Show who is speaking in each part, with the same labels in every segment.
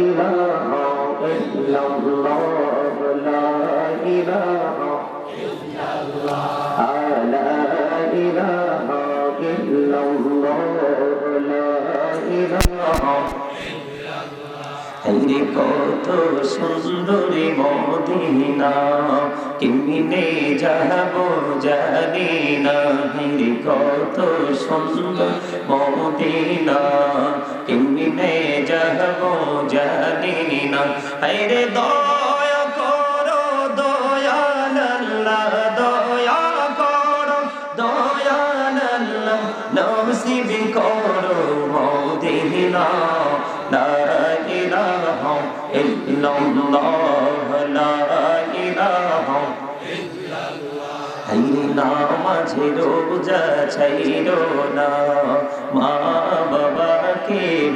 Speaker 1: ইলাহা ইল্লাল্লাহ লা ইলাহা لا إله إلا الله لا إله
Speaker 2: হাইরে কত সুন্দরী মদিনা কেমনে যাব জানি না হাইরে কত সুন্দর মদিনা কেমনে যাব জানি না। হাইরে দয়া করো দয়াল আল্লাহ দয়া করো দয়াল আল্লাহ নসিব করো মদিনা। লা ইলাহা ইল্লাল্লাহ, লা ইলাহা হাইরে নামাজে রোজা ছাইরো না। মা বাবাকে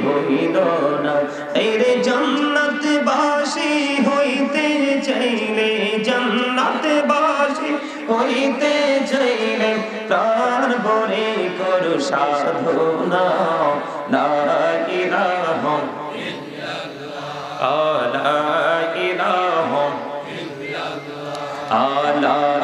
Speaker 2: ভইল না। হাইরে জান্নাত বাসি হইতে চাইলে বাসি হইতে চাইলে প্রাণ ভরে করো সাধনা লা ইলাহা লা ইলাহা আলা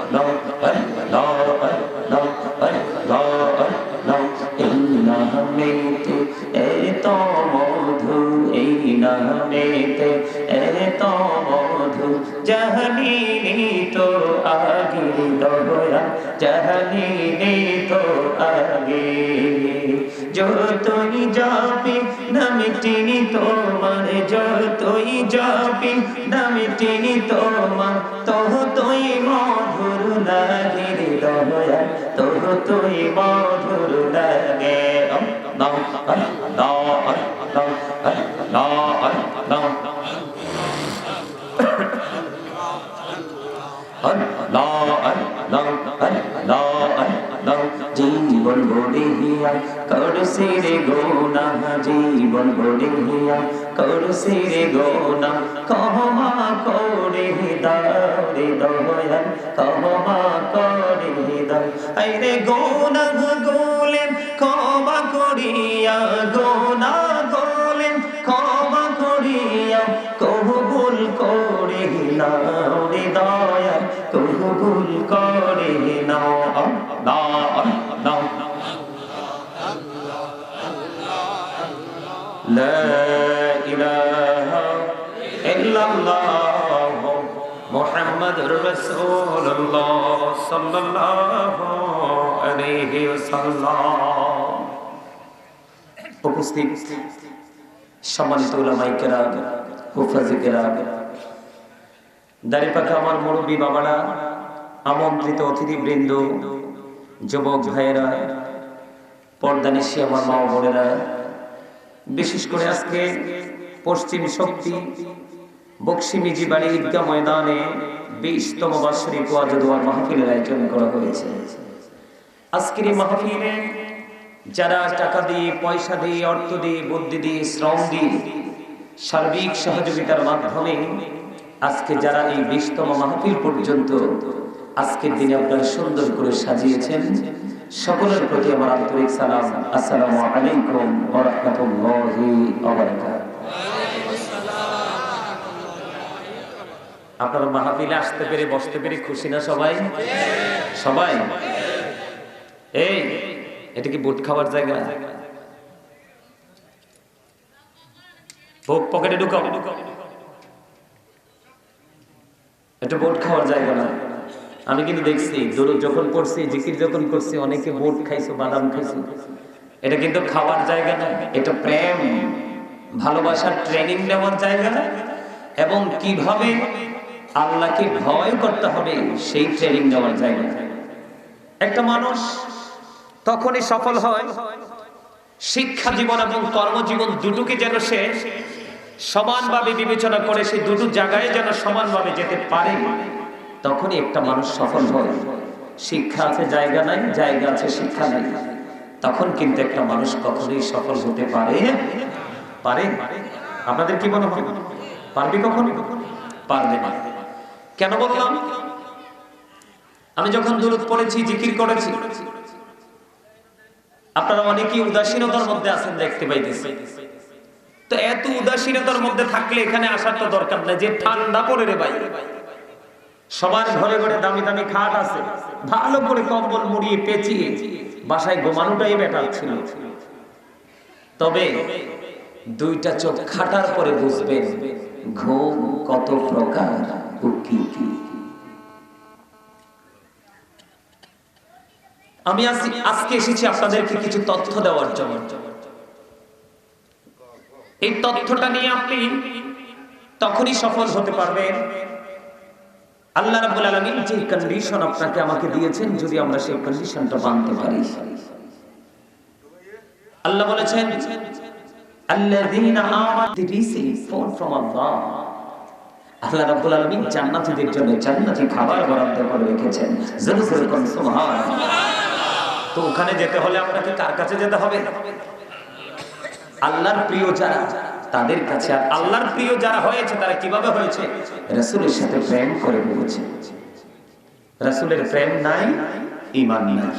Speaker 2: যতই যাবি নামিটিনি তোমার যতই যাবি নামিটিনি তোমার তহ তুই মধুর লাগে রে দয়া তহ তুই মধুর লাগে দাও দাও দাও দাও দাও জীবন বড়িয়া করছি রে গোনা জীবন বড়িয়া করছি রে গোনা কহমা করে দারে দয়া কহমা করে দাও আইরে গোনা গোলেন ক্ষমা করিয়া গোনা করে নাও আল্লাহ আল্লাহ لا إله إلا الله محمد رسول الله صلى الله عليه وسلم উপস্থিত সম্মানিত ওলামাইকেরা হুফাজিকেরা দাঁড়িপাখা আমার মুরব্বী বাবারা আমন্ত্রিত অতিথিবৃন্দ, যুবক ভাইয়েরা পর্দানিশি আমার মা বোনেরা, বিশেষ করে আজকে পশ্চিম শক্তি বক্সিমিজি বাড়ি ঈদগাহ ময়দানে বিশতম বার্ষিক ওয়াজদুয়ার মাহফিলের আয়োজন করা হয়েছে। আজকের এই মাহফিলে যারা টাকা দিয়ে, পয়সা দিয়ে, অর্থ দিয়ে, বুদ্ধি দিয়ে, শ্রম দিয়ে সার্বিক সহযোগিতার মাধ্যমে আজকে যারা এই বিশতম মাহফিল পর্যন্ত আজকের দিনে আপনারা সুন্দর করে সাজিয়েছেন। সকলের প্রতি আমার আন্তরিক সালাম। আসসালামু আলাইকুম ওয়া রাহমাতুল্লাহি ওয়া বারাকাতুহু। আপনারা মাহফিলে আসতে পেরে, বসতে পেরে খুশি না সবাই? সবাই? এই, এটা কি বুট খাওয়ার জায়গা? ভোগ পকেটে ঢুকাও। এটা বোট খাওয়ার জায়গা না। আমি কিন্তু দেখছি, দরুদ যখন করছি জিকির যখন করছি, অনেকে বুট খাইছো, বাদাম খাইছো। এটা কিন্তু খাওয়ার জায়গা না এটা প্রেম। ভালোবাসার ট্রেনিং নেওয়ার জায়গা না এবং কীভাবে আল্লাহকে ভয় করতে হবে, সেই ট্রেনিং নেওয়ার জায়গা একটা মানুষ তখনই সফল হয়, শিক্ষা জীবন এবং কর্মজীবন দুটোকে যেন সে সমানভাবে বিবেচনা করে সেই দুটো জায়গায় যেন সমানভাবে যেতে পারে। তখনই একটা মানুষ সফল হয়। শিক্ষা আছে, জায়গা নাই, জায়গা আছে, শিক্ষা নাই। তখন কিন্তু একটা মানুষ কখনোই সফল হতে পারে? পারে? আপনাদের কি মনে হয়? পারবে কখন? পারবে না। কেন বললাম? আমি যখন দূরত পড়েছি, জিকির করেছি, আপনারা অনেকেই উদাসীনতার মধ্যে আছেন, দেখতে পাইতেছি। তো এত উদাসীনতার মধ্যে থাকলে এখানে আসার তো দরকার নাই, যে ঠান্ডা পড়ে রে ভাই। সবার ঘরে ঘরে দামি দামি খাট আছে। ভালো করে কম্বল মুড়িয়ে পেঁচিয়ে বাসায় ঘুমানোটাই বেটার ছিল। তবে দুইটা চোখ খাটার পরে বুঝবেন ঘুম কত প্রকার আমি আজ- আজকে এসেছি আপনাদেরকে কিছু তথ্য দেওয়ার জন্য। এই তথ্যটা নিয়ে আপনি তখনই সফল হতে পারবেন। আল্লাহ রাব্বুল আলামিন যে কন্ডিশন আপনাকে আমাকে দিয়েছেন যদি আমরা সেই কন্ডিশনটা মানতে পারি। আল্লাহ বলেছেন, আল্লাযীনা আমানু রিসিভ ফোন ফ্রম আল্লাহ। আল্লাহ রাব্বুল আলামিন জান্নাতীদের জন্য জান্নাতি খাবার বরাদ্দ করে রেখেছেন। জোরে জোরে কোন, সুবহানাল্লাহ। তো ওখানে যেতে হলে আপনাকে কার কাছে যেতে হবে? আল্লাহর প্রিয় যারা তাদের কাছে আর আল্লাহর প্রিয় যারা হয়েছে তারা কীভাবে হয়েছে? রাসূলের সাথে প্রেম করে হয়েছে রাসূলের প্রেম নাই ঈমান নাই।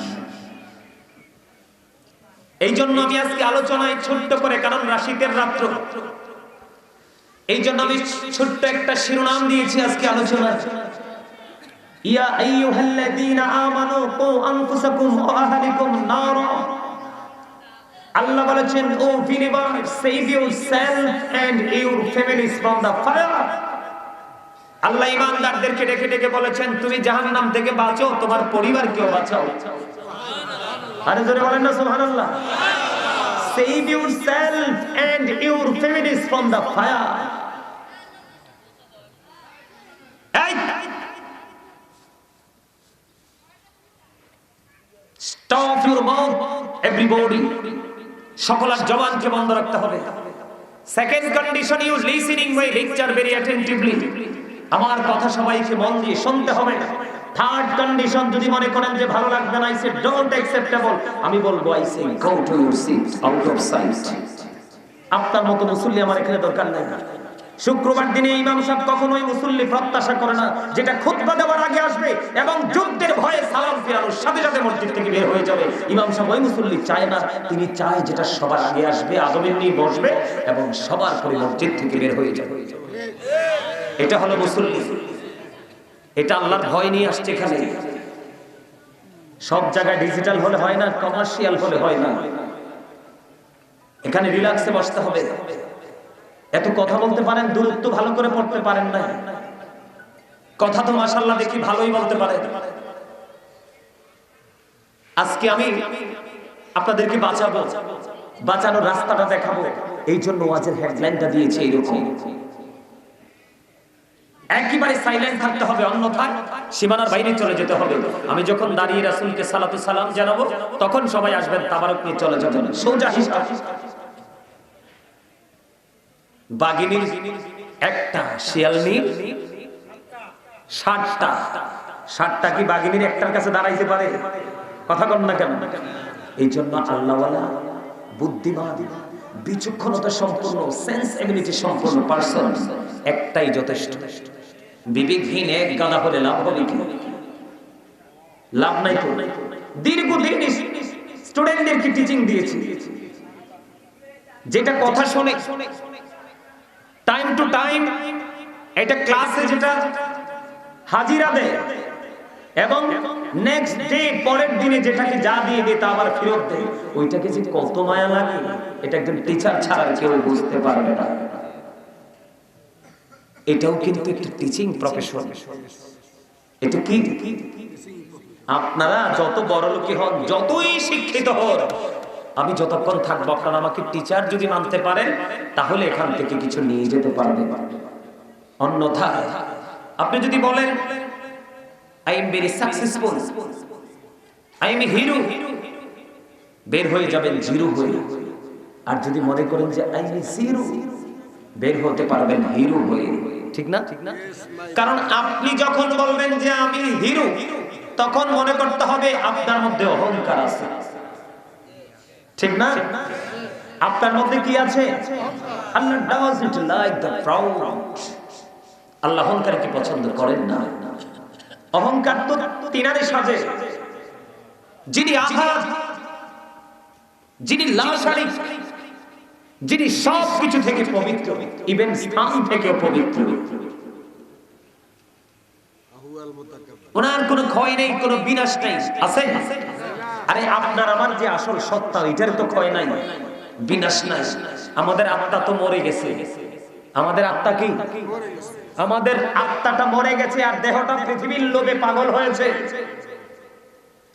Speaker 2: এই জন্য আমি আজকে আলোচনায় ছোট্ট করে কারণ রাশিদের রাত্র। এই জন্য আমি ছোট্ট একটা শিরোনাম দিয়েছি আজকে আলোচনায়। ইয়া আইয়ুহাল্লাযীনা আমানু কু আনফুসাকুম ওয়া আহলিকুম নারা। আল্লাহ বলেছেন, O believer save yourself and your families from the fire আল্লাহ ইমানদারদেরকে ডেকে ডেকে বলেছেন, তুমি জাহান্নাম থেকে বাঁচো, তোমার পরিবারকেও বাঁচাও। আরে জোরে বলেন না, সুবহানাল্লাহ। Save yourself and your families from the fire এই! স্টপ ইউর মাউথ সকলের জবানকে বন্ধ রাখতে হবে। Second condition you listening my lecture very attentively আমার কথা সবাইকে মন দিয়ে শুনতে হবে। থার্ড কন্ডিশন যদি মনে করেন যে ভালো লাগবে না আইসে ডোন্ট অ্যাকসেপ্টেবল আমি বলব আইসে go to your seat out of sight আপনার মতো মুসল্লি আমার এখানে দরকার নাই। শুক্রবার দিনে ইমাম সাহেব কখনোই মুসল্লি প্রত্যাশা করে না, যেটা খুতবা দেওয়ার আগে আসবে এবং যুদ্ধের ভয়ে সালাম ফিরানোর সাথে সাথে মসজিদ থেকে বের হয়ে যাবে। ইমাম সাহেব ওই মুসল্লি চায় না, তিনি চায় যেটা সবার আগে আসবে আদমের নিয়ে বসবে এবং সবার পরে মসজিদ থেকে বের হয়ে যাবে। এটা হলো মুসল্লি। এটা আল্লাহর ভয় নিয়ে আসছে এখানে। সব জায়গায় ডিজিটাল হলে হয় না কমার্শিয়াল হলে হয় না। এখানে রিল্যাক্সে বসতে হবে। এত কথা বলতে পারেন, দূরত্ব ভালো করে পড়তে পারেন না কথা তো মাসাল্লাহ দেখি ভালোই বলতে পারে। আজকে আমি আপনাদেরকে বাঁচাবো, বাঁচানোর রাস্তাটা দেখাবো। এই জন্য ওয়াজের হেডলাইনটা দিয়েছে এইরকম। একেবারে সাইলেন্ট থাকতে হবে অন্যথায় সীমানার বাইরে চলে যেতে হবে। আমি যখন দাঁড়িয়ে রাসুলকে সালাতু সালাম জানাব, তখন সবাই আসবেন, তাবারক নিয়ে চলে যাবেন। সোজা হিসাব। বাগিনীর একটা শিয়ালনির ষাটটা। ষাটটা কি বাগিনীর একটার কাছে দাঁড়াইতে পারে? কথা কন না কেন? এই জন্য আল্লাহওয়ালা বুদ্ধিমান, বিচক্ষণতা সম্পূর্ণ সেন্স এবিলিটি সম্পূর্ণ পার্সন একটাই যথেষ্ট। বিবেকহীন এক গাদা হলে লাভ হবে কি? লাভ নাই তো? দীর্ঘদিন স্টুডেন্টদেরকে টিচিং দিয়েছি? যেটা কথা শোনে টাইম টু টাইম এটা ক্লাসে যেটা হাজিরা দেয়। এবং নেক্সট ডে পরের দিনে যেটাকে যা দিয়ে দেয় তা আবার ফেরত দেয়। ওইটাকে যে কত মায়া লাগে, এটা একজন টিচার ছাড়া কেউ বুঝতে পারবে না। এটাও কিন্তু একটি টিচিং প্রফেশন এটা কি? আপনারা যত বড় লোকই হন, যতই শিক্ষিত হন আমি যতক্ষণ থাকব, আপনারা আমাকে টিচার যদি মানতে পারেন, তাহলে এখান থেকে কিছু নিয়ে যেতে পারবেন। অন্যথায়, আপনি যদি বলেন I am very successful I am hero বের হয়ে যাবেন, জিরো হয়ে। আর যদি মনে করেন যে আই এম জিরো বের হতে পারবেন হিরো হয়ে। ঠিক না? ঠিক না কারণ আপনি যখন বলবেন যে, আমি হিরো তখন মনে করতে হবে আপনার মধ্যে অহংকার আছে। ঠিক না? আপনার মধ্যে কি আছে? আল্লাহ আল্লাহ অহংকারকে পছন্দ করেন না? অহংকার তো তিনারে সাজে। যিনি আঘাত যিনি লাশারি যিনি সব কিছু থেকে পবিত্র, ইভেন স্থান থেকে পবিত্র। ওনার কোনো ক্ষয় নেই, কোনো বিনাশ নেই। আছে? আরে আপনার আমার যে আসল সত্তা, এটার তো ক্ষয় নাই, বিনাশ নাই। আমাদের আত্মা তো মরে গেছে। আমাদের আত্মা কি? আমাদের আত্মাটা মরে গেছে আর দেহটা পৃথিবীর লোভে পাগল হয়েছে।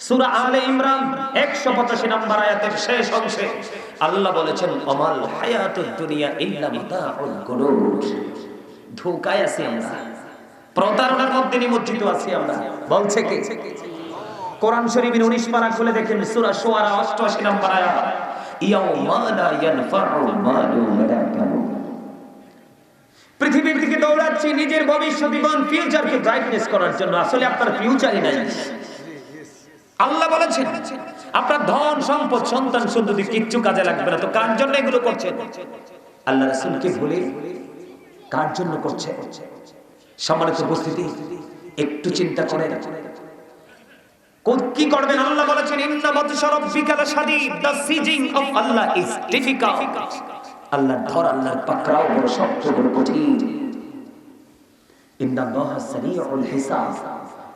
Speaker 2: সূরা আলে ইমরান 185 নম্বর আয়াতের শেষ অংশে আল্লাহ বলেছেন, অমাল হায়াতুদ দুনিয়া ইল্লা মাতাউল গুরুর ধোকায় আছি আমরা। প্রতারণার মধ্যে নিমজ্জিত আছি আমরা। বলছে কে? কোরআন শরীফের 19 পারা খুলে দেখেন, সূরা শুআরা 88 নম্বর পৃথিবীর দিকে দৌড়াচ্ছি, নিজের ভবিষ্যৎ, জীবন ফিউচারকে ব্রাইটনেস করার জন্য। আসলে আপনার ফিউচারই নাই। আল্লাহ বলেছেন, আপনার ধন, সম্পদ, সন্তান সন্ততি কিচ্ছু কাজে লাগবে না। তো কার জন্য এগুলো করছেন? আল্লাহ রাসূলকে ভুলে কার জন্য করছে সম্মানিত উপস্থিতি, একটু চিন্তা কোন- কি করবেন? আল্লাহ বলেছেন, ইন্না বাতশা বিকাল শাদীদ, the seizing of Allah is difficult. আল্লাহর ধর, আল্লাহর পাকড়াও বড় শক্ত, বড় কঠিন। ইন্না আল্লাহ সারিউল হিসাব।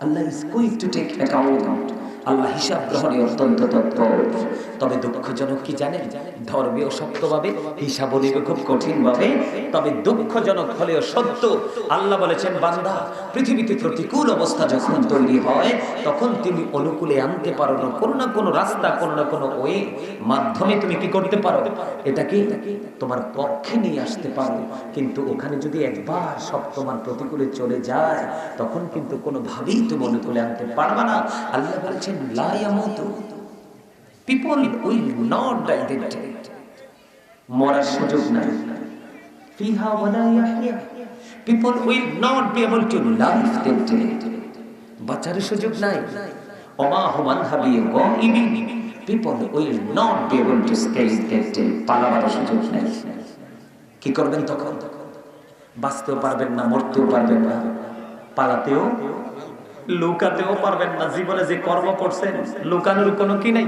Speaker 2: Allah is quick to take account আল্লাহ হিসাব গ্রহণে অত্যন্ত তৎপর তবে দুঃখজনক কি জানেন? ধর্মীয় হিসাব নেবে খুব কঠিন ভাবে তবে দুঃখজনক হলেও সত্য, আল্লাহ বলেছেন, বান্দা, পৃথিবীতে প্রতিকূল অবস্থা যখন তৈরি হয়, তখন তুমি অনুকূলে আনতে পারো না, কোনো না কোনো রাস্তা, কোনো না কোনো ওয়ে মাধ্যমে তুমি কি করতে পারো? এটাকে তোমার পক্ষে নিয়ে আসতে পারো? কিন্তু ওখানে যদি একবার সব তোমার প্রতিকূলে চলে যায়, তখন কিন্তু কোনোভাবেই তুমি অনুকূলে আনতে পারবে না। আল্লাহ বলেছেন লায়ামতু পিপল উইল নট ডাই মরার সুযোগ নাই। ফিহা ওয়ালা ইয়াহইয়া। People will not be able to life that বাঁচার সুযোগ নাই। ওমা হুমান হাবি গাইবি people will not be able to escape that পালাবার সুযোগ নাই। কি করবেন তখন? বাঁচতেও পারবেন না, মরতেও পারবেন না। পালাতেও, লুকাতেও পারবেন না। জীবনে যে কর্ম করছেন, লুকানোর কোনো কি নাই?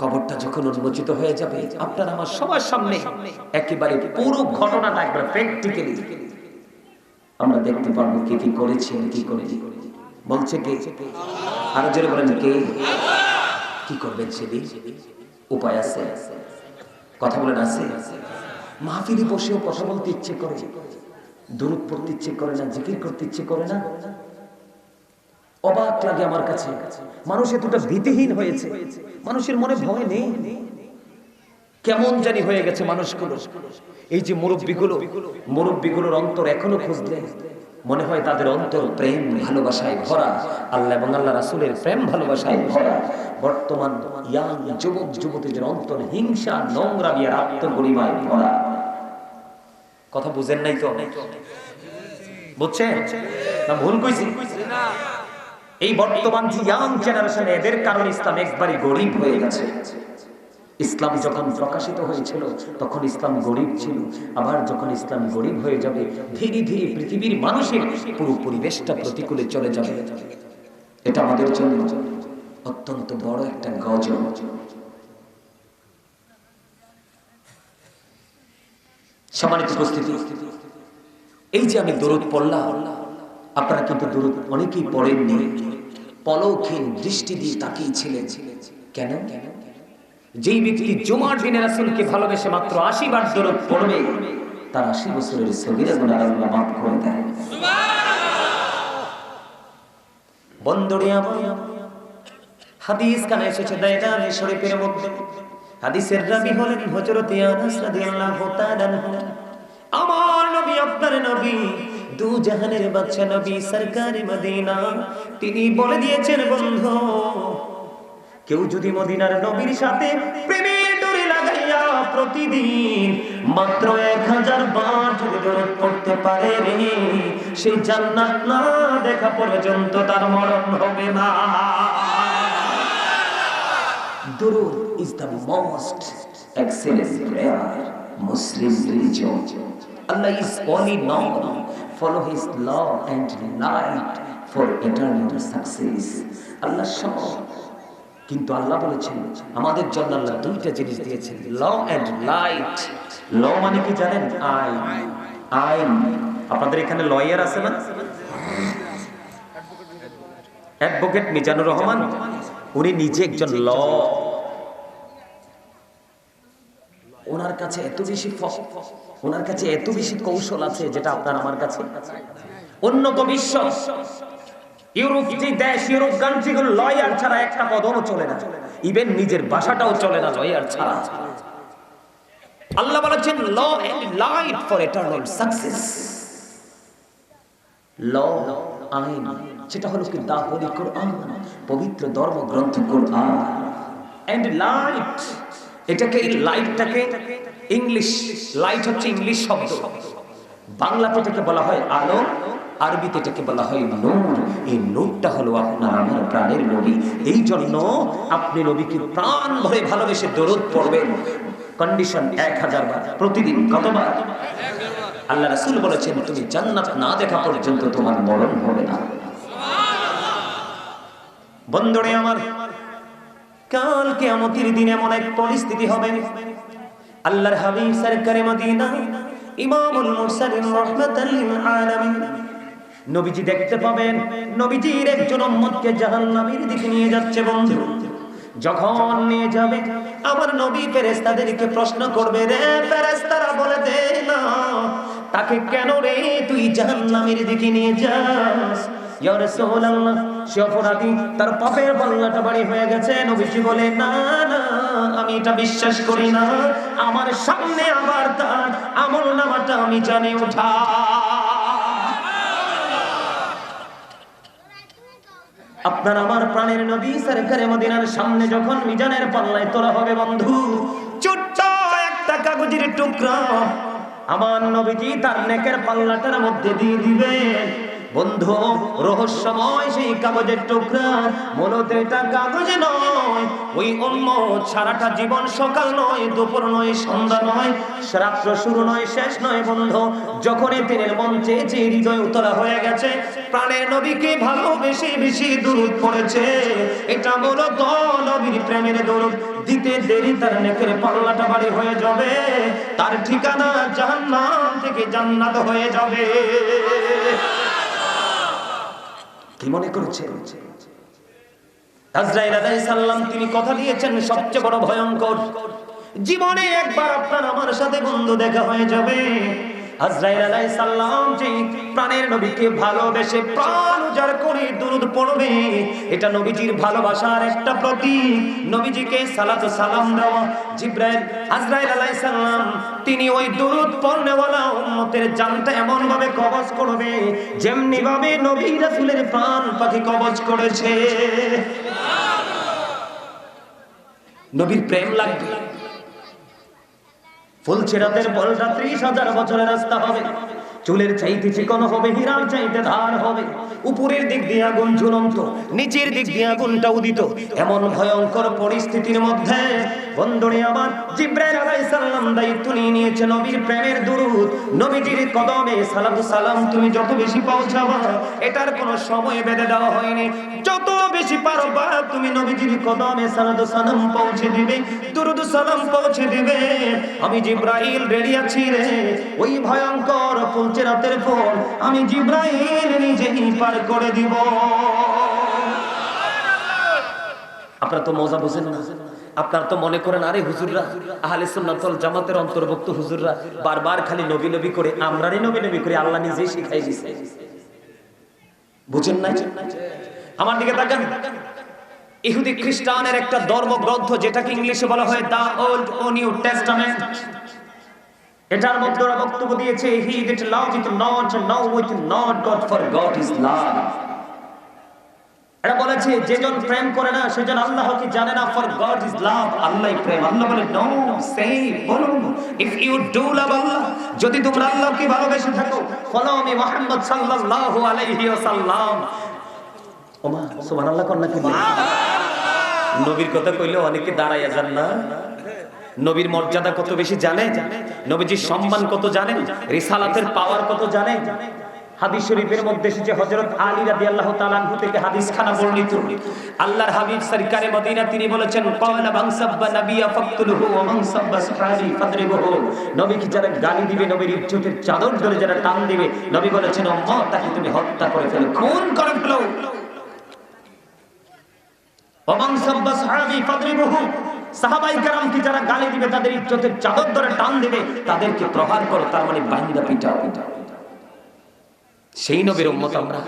Speaker 2: কবরটা যখন উন্মোচিত হয়ে যাবে, আপনার আমার সবার সামনে একেবারে পুরো ঘটনাটা একবার প্র্যাকটিক্যালি আমরা দেখতে পারব কে কি করেছে, কি করেনি। বলছে কে? আরও জোরে বলেন, কে? কি করবেন সেদিন? উপায় আছে? কথা বলেন, আছে? মাহফিলে বসেও কথা বলতে ইচ্ছে করে। দূরত পড়তে ইচ্ছে করে না, জিকির করতে ইচ্ছে করে না? অবাক লাগে আমার কাছে। মানুষ এতটা ভীতিহীন হয়েছে। মানুষের মনে ভয় নেই। কেমন জানি হয়ে গেছে মানুষগুলো। এই যে মুরব্বীগুলো, মুরব্বীগুলোর অন্তর এখনও খুঁজলে মনে হয় তাদের অন্তর প্রেম, ভালোবাসায় ভরা। আল্লাহ এবং আল্লাহ রাসুলের প্রেম, ভালোবাসায় ভরা। বর্তমান ইয়াং যুবক, যুবতীদের অন্তর হিংসা, নোংরামি আর আত্মগরিমায় ভরা। কথা বুঝেন নাই তো? বুঝছেন? না, ভুল কইছি? এই বর্তমান যে ইয়াং জেনারেশন এদের কারণ ইসলাম একবারই গরিব হয়ে গেছে। ইসলাম যখন প্রকাশিত হয়েছিল, তখন ইসলাম গরিব ছিল। আবার যখন ইসলাম গরিব হয়ে যাবে, ধীরে ধীরে পৃথিবীর মানুষের পুরো পরিবেশটা প্রতিকূলে চলে যাবে। এটা আমাদের জন্য অত্যন্ত বড় একটা গজল। সম্মানিত উপস্থিতি, এই যে আমি দরুদ পড়লাম আপনারা কিন্তু দরুদ অনেকেই পড়েননি। পলকহীন দৃষ্টি দিয়ে তাকিয়েছিলেন। কেন? কেন যেই ব্যক্তি জুমার দিনে রাসূলকে ভালোবেসে মাত্র আশি বার দরুদ পড়বে, তার আশি বছরের সগিরা গুনাহ আল্লাহ মাফ করে দেয় আমার নবী, আপনার নবী দু জাহানের বাদশা নবী মদিনা। তিনি বলে দিয়েছেন, বন্ধু, কেউ যদি মদিনার নবীর সাথে প্রেমের ডোরে লাগাইয়া প্রতিদিন মাত্র এক হাজার বার পড়তে পারে রে সেই জান্নাত না দেখা পর্যন্ত তার মরণ হবে না। দরুদ the most excellent prayer Muslim religion Allah is only known follow his law and light for eternal success. Allah সব কিন্তু আল্লাহ বলেছেন, আমাদের জন্য আল্লাহ দুইটা জিনিস দিয়েছেন ল অ্যান্ড লাইট ল মানে কি জানেন? আইন। আইন। আপনাদের এখানে লয়ার আছে না? অ্যাডভোকেট মিজানুর রহমান, উনি নিজে একজন ল ওনার কাছে এত বেশি ফ- ওনার কাছে এত বেশি কৌশল আছে যেটা আপনার আমার কাছে। অন্য উন্নত বিশ্ব। ইউরোপ যে দেশ, ইউরোপ কান্ট্রিগুলো লয়ার ছাড়া একটা কদমও চলে না। ইভেন নিজের বাসাটাও চলে না লয়ার ছাড়া। আল্লাহ বলেছেন law and light for eternal success law আইন, সেটা হলো কি দা হোলি কোরআন, পবিত্র ধর্মগ্রন্থ কোরআন। এন্ড লাইট এটাকে লাইটটাকে ইংলিশ লাইট হচ্ছে ইংলিশ শব্দ। বাংলাতে এটাকে বলা হয় আলো, আরবিতে এটাকে বলা হয় নূর। এই নূরটা হলো আপনার আমার প্রাণের নবী। এই জন্য আপনি নবীকে প্রাণ ভরে ভালোবেসে দরদ পড়বেন। কন্ডিশন এক হাজার বার। প্রতিদিন কতবার? আল্লাহ রাসূল বলেছেন, তুমি জান্নাত না দেখা পর্যন্ত তোমার মরণ হবে না। বন্ধুরে আমার কাল কিয়ামতের দিনে এমন এক পরিস্থিতি হবে। আল্লাহর হাবিব সরকারে মদিনা ইমামুল মুরসালিন রাহমাতাল লিল আলামিন নবীজি দেখতে পাবেন, নবীজির একজন উম্মতকে জাহান্নামের দিকে নিয়ে যাচ্ছে বন্ধু। যখন নিয়ে যাবে আমার নবী ফেরেশতাদেরকে প্রশ্ন করবে, রে ফেরেশতারা, বলে দে না, তাকে কেন রে তুই জাহান্নামের দিকে নিয়ে যাস? সে অপরাধী তার পাপের পাল্লাটা বাড়ি হয়ে গেছে। নবীজি বলে, না না, আমি এটা বিশ্বাস করি না। আমার সামনে আবার তার আমল নামাটা আমি জানি ওঠা আপনার আমার প্রাণের নবী সরকারে মদিনার সামনে যখন মিজানের পাল্লায় তোলা হবে, বন্ধু, ছোট্ট একটা কাগজের টুকরা আমার নবীজি তার নেকের পাল্লাটার মধ্যে দিয়ে দিবে বন্ধু, রহস্যময় সেই কাগজের টুকরা মূলত এটা কাগজ নয়। ওই অন্য সারাটা জীবন সকাল নয়, দুপুর নয়, সন্ধ্যা নয়, রাত্র শুরু নয়, শেষ নয়, বন্ধু। যখনই দিনের মঞ্চে যে হৃদয় উতলা হয়ে গেছে, প্রাণের নবীকে ভালোবেসে বেশি দূরত পড়েছে। এটা মূলত নবীর প্রেমের দূরত দিতে দেরি তার নেকের পাল্লাটা বাড়ি হয়ে যাবে। তার ঠিকানা জাহান্নাম থেকে জান্নাত হয়ে যাবে। কি মনে করছে? আজরাইল আলাইহিস সালাম, তিনি কথা দিয়েছেন, সবচেয়ে বড় ভয়ঙ্কর। জীবনে একবার আপনার আমার সাথে বন্ধু দেখা হয়ে যাবে। তিনি ওই দুরূদ উম্মতের জানটা এমন ভাবে কবজ করবে যেমনি ভাবে নবী রাসূলের প্রাণ পাখি কবজ করেছে। নবীর প্রেম লাগবে। ফুলছেরাতের বলটা ত্রিশ হাজার বছরের রাস্তা হবে। চুলের চাইতে চিকন হবে, হীরার চাইতে ধার হবে। উপরের দিক দিয়ে আগুন ঝুলন্ত, নিচের দিক দিয়ে আগুনটা উদিত। এমন ভয়ঙ্কর পরিস্থিতির মধ্যে বন্ধুরে জিব্রাইল দায়িত্ব নিয়ে নিয়েছে নবীর প্রেমের নবীজির কদমে সালাতু সালাম তুমি যত বেশি পৌঁছাবা এটার কোনো সময় বেঁধে দেওয়া হয়নি। যত বেশি পারবা তুমি নবীজির কদমে সালাত সালাম পৌঁছে দিবে, দুরুদ সালাম পৌঁছে দিবে। আমি জিব্রাইল রেডি আছি রে। ওই ভয়ঙ্কর রাতের ফল আমি জিব্রাইল নিজেই পার করে দিব। আপনারা তো মজা বুঝেন না। আপনারা তো মনে করেন, আরে হুজুররা, আহলে সুন্নাতুল জামাতের অন্তর্ভুক্ত হুজুররা, বারবার খালি নবী নবী করে, আমরারই নবী নবী করে আল্লাহ নিজেই শিখাই দিছে। বুঝেন নাই? আমার দিকে তাকান। ইহুদি খ্রিস্টানের একটা ধর্মগ্রন্থ, যেটাকে ইংলিশে বলা হয় দা ওল্ড ও নিউ টেস্টামেন্ট। এটার মধ্যে ওরা বক্তব্য দিয়েছে he love with not not God for God is love এটা বলেছে যেজন প্রেম করে না জানে না ফর গড ইজ লাভ প্রেম। আল্লাহ বলে নো বলুন if you do love Allah, যদি তোমরা আল্লাহকে ভালোবেসে থাকো ফলো মি মুহাম্মদ সাল্লাল্লাহু আলাইহি ওয়াসাল্লাম। ওমা, সুবহানাল্লাহ নবীর কথা কইলে অনেকে দাঁড়াইয়া যান না। নবীর মর্যাদা কত বেশি জানেন নবীজির সম্মান কত জানেন? রিসালাতের পাওয়ার কত জানেন হাদিস শরীফের মধ্যে আলী থেকে বর্ণিত। আল্লাহর হাবিব সরকারে মদিনা তিনি বলেছেন ফাকতুলহু ওয়া সাহাবী ফাদরিবহু। যারা গালি দিবে, নবীর ইজ্জতের চাদর ধরে যারা টান দিবে, নবী বলেছেন উম্মত তাকে তুমি হত্যা করে ফেলো। খুন করে ফেলো। সাব্বা সাহাবী ফাদরিবহু। সাহাবাই কারামকে যারা গালি দিবে, তাদের ইজ্জতের চাদর ধরে টান দিবে, তাদেরকে প্রহার করো, তার মানে বাহিন্দা পিটা পিটা সেই নবীর উম্মত আমরা।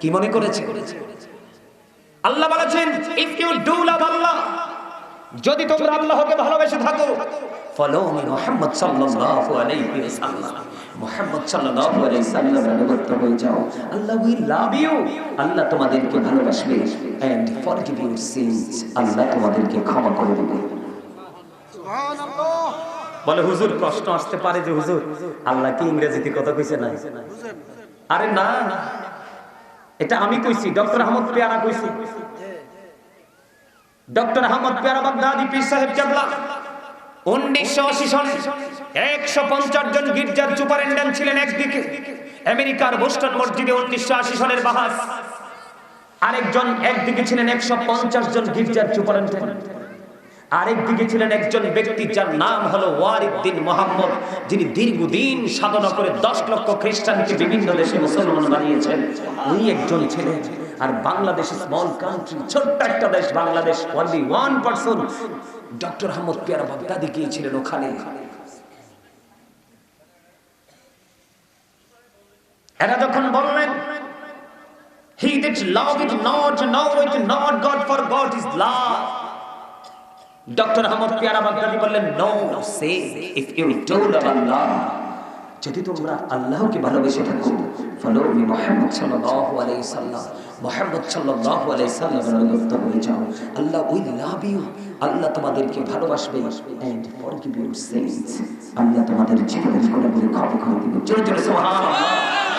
Speaker 2: কি মনে করেছি? আল্লাহ বলেছেন, if you do love Allah যদি তোমরা আল্লাহকে ভালোবেসে থাকো ফলো মি সাল্লাল্লাহু আলাইহি ওয়াসাল্লাম। মুহাম্মদ সাল্লাল্লাহু আলাইহি সাল্লামের অনুগত হয়ে যাও। আল্লাহ উইল লাভ ইউ আল্লাহ তোমাদেরকে ভালোবাসবে এন্ড ফরগিভ ইউর সিনস আল্লাহ তোমাদেরকে ক্ষমা করে দেবে। বলে হুজুর প্রশ্ন আসতে পারে যে হুজুর আল্লাহ কি ইংরেজিতে কথা কইছে না আরে না। এটা আমি কইছি ডক্টর আহমদ পেয়ারা কইছি। ডক্টর সাহেব উনিশশো আশি সনে একশো পঞ্চাশ জন গির্জার সুপারিনটেন্ডেন্ট ছিলেন একদিকে। আমেরিকার উনিশশো আশি আরেকজন একদিকে ছিলেন একশো পঞ্চাশ জন গির্জার সুপারিনটেন্ডেন্ট আরেক দিকে ছিলেন একজন ব্যক্তি যার নাম হলো ওয়ারিদ্দিন মোহাম্মদ যিনি দীর্ঘদিন সাধনা করে দশ লক্ষ খ্রিস্টানকে বিভিন্ন দেশে মুসলমান বানিয়েছেন উনি একজন ছিলেন আর বাংলাদেশ স্মল কান্ট্রি ছোট্ট একটা দেশ Bangladesh only one person doctor Ahmad Piara Baghdadi গিয়েছিলেন ওখানে এরা যখন বললেন He that love it not, know it not, God for God is love. Doctor Ahmad Piara Baghdadi বললেন no say if you do Allah যদি তোমরা আল্লাহকে ভালোবেসে থাকো, ফলো মি মুহাম্মদ সাল্লাল্লাহু আলাইহি সাল্লাম। মুহাম্মদ সাল্লাল্লাহু আলাইহি সাল্লামের অনুগত হয়ে যাও। আল্লাহ উইল লাভ ইউ আল্লাহ তোমাদেরকে ভালোবাসবে। এন্ড ফরগিভ ইউর সিনস আল্লাহ তোমাদের জীবনের গুণাগুলি ক্ষমা করে দিবে। জোরে জোরে সুবহানাল্লাহ।